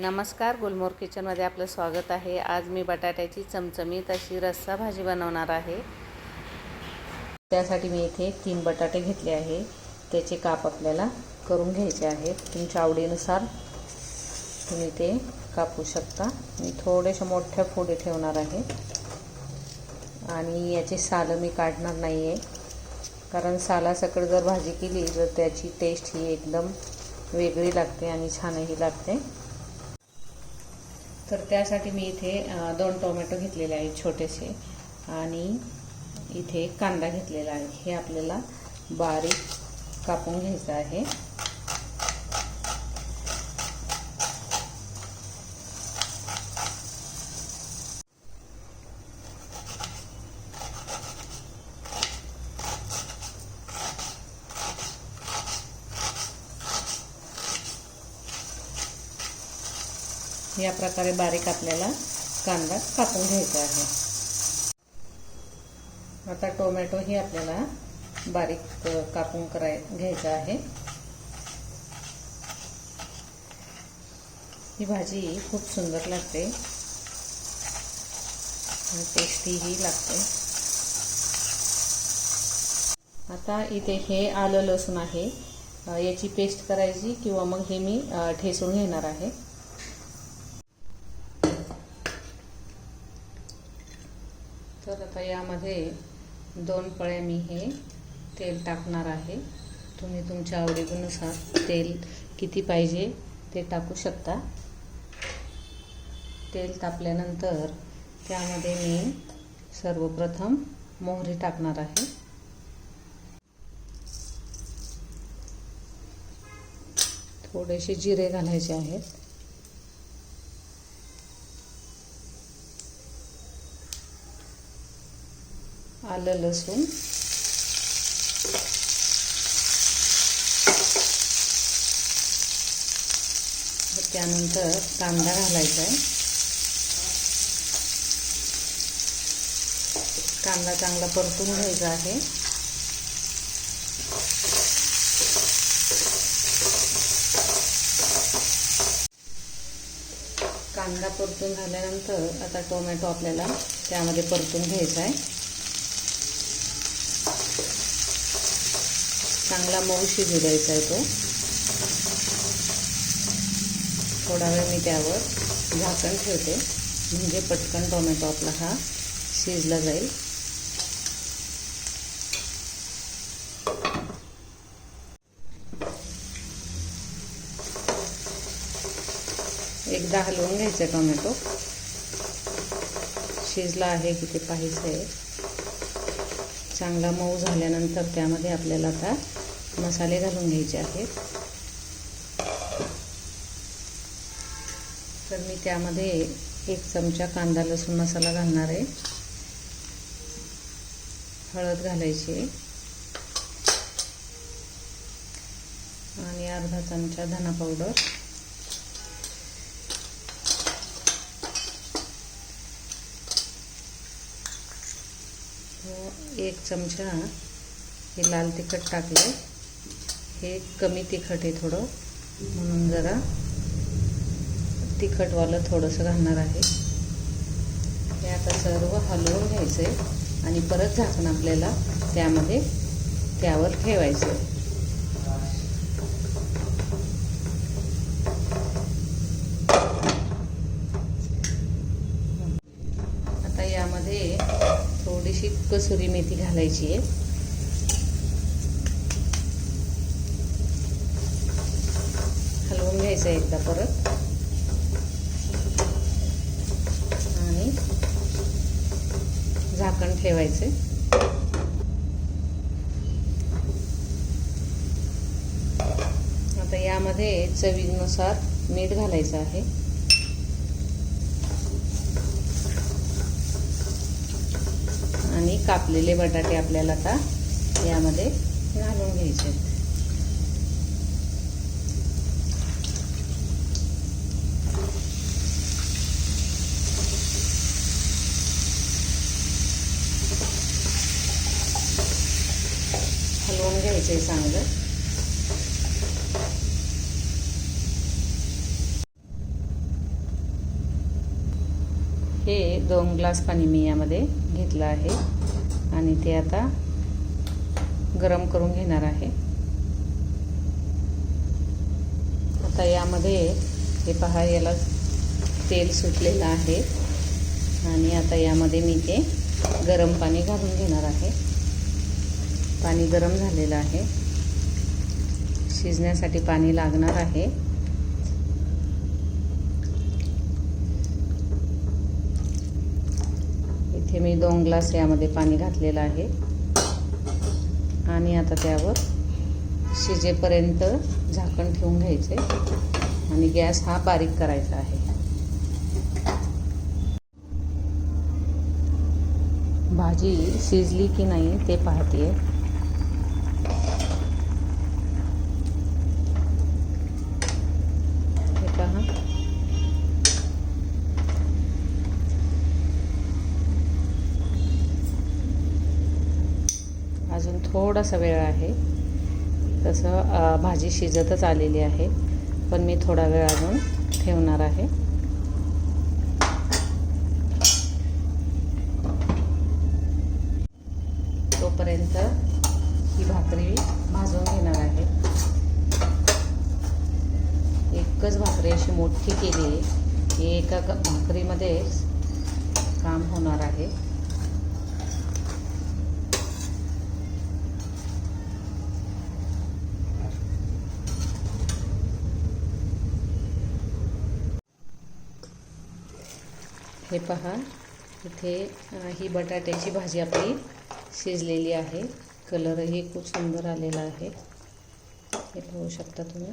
नमस्कार गुलमोर किचनमध्ये आपलं स्वागत आहे. आज मी बटाट्याची चमचमीत अशी रस्सा भाजी बनवणार आहे. त्यासाठी मी इथे तीन बटाटे घेतले आहे. त्याचे काप आपल्याला करून घ्यायचे आहेत. तुमच्या आवडीनुसार तुम्ही ते कापू शकता. मी थोडेसे मोठ्या फोडी ठेवणार आहे. आणि याची सालं मी काढणार नाही आहे कारण सालासकट जर भाजी केली तर त्याची टेस्ट ही एकदम वेगळी लागते आणि छानही लागते. तर त्यासाठी मी इथे दोन टोमॅटो घेतलेले आहेत छोटेसे आणि इथे कांदा घेतलेला आहे. हे आपल्याला बारीक कापून घ्यायचं आहे. या प्रकारे बारीक आपल्याला कांदा कापून घ्यायचा आहे. आता टोमॅटो ही आपल्याला बारीक कापून कराय घ्यायचा आहे. ही भाजी खूप सुंदर लागते. टेस्टीही लागते. आता इथे हे आलं लसूण आहे. याची पेस्ट करायची किंवा मग हे मी ठेसून घेणार आहे. तर आता यामध्ये दोन पळे मी हे तेल टाकणार आहे. तुम्ही तुमच्या आवडीनुसार तेल किती पाहिजे ते टाकू शकता. तेल तापल्यानंतर त्यामध्ये मी सर्वप्रथम मोहरी टाकणार आहे. थोडेसे जिरे घालायचे आहेत. आलं लसूण. त्यानंतर कांदा घालायचा आहे. कांदा चांगला परतून घ्यायचा आहे. कांदा परतून झाल्यानंतर आता टोमॅटो आपल्याला त्यामध्ये परतून घ्यायचा आहे. चांगला मऊ शिजू द्यायचा आहे तो. थोडा वेळ मी त्यावर झाकण ठेवते. म्हणजे पटकन टोमॅटो आपला हा शिजला जाईल. एकदा हलवून घ्यायचं टोमॅटो. शिजला आहे की ते पाहायचं आहे. चांगला मऊ झाल्यानंतर त्यामध्ये आपल्याला आता मसाले घालून घ्यायचे आहेत. तर मी त्यामध्ये एक चमचा कांदा लसूण मसाला घालणार आहे. हळद घालायची आणि अर्धा चमचा धना पावडर. एक चमचा हे लाल तिखट टाकले. हे कमी तिखट आहे थोडं. म्हणून जरा तिखटवालं थोडंसं घालणार आहे. हे आता सर्व हलवून घ्यायचं आहे आणि परत झाकण आपल्याला त्यामध्ये त्यावर ठेवायचं आहे आता यामध्ये थोडीशी कसुरी मेथी घालायची आहे. हलवून घ्यायचं एकदा परत. आणि झाकण ठेवायचं आता यामध्ये चवीनुसार मीठ घालायचं आहे आणि कापलेले बटाटे आपल्याला आता यामध्ये घालून घ्यायचे. हलवून घ्यायचे चांगलं. हे दोन ग्लास पाणी मी यामध्ये घेतलं आहे. आणि ते आता गरम करून घेणार आहे. आता यामध्ये हे पहा याला तेल सुटलेलं आहे. आणि आता यामध्ये मी ते गरम पाणी घालून घेणार आहे. पाणी गरम झालेलं आहे. शिजण्यासाठी पाणी लागणार आहे. इथे मी दोन ग्लास यामध्ये पाणी घातलेलं आहे. आणि आता त्यावर शिजेपर्यंत झाकण ठेवून घ्यायचे. आणि गॅस हा बारीक करायचा आहे. भाजी शिजली की नाही ते पाहते अजून थोडासा वेळ आहे. तसं भाजी शिजतच आलेली आहे. पण मी थोडा वेळ अजून ठेवणार आहे. तोपर्यंत ही भाकरी भाजून घेणार आहे. एकच भाकरी अशी मोठी केली आहे की एका भाकरीमध्ये काम होणार आहे. हे पहा. इथे ही बटाट्याची भाजी आपली शिजलेली आहे. कलरही खूप सुंदर आलेला आहे. हे पाहू शकता तुम्ही.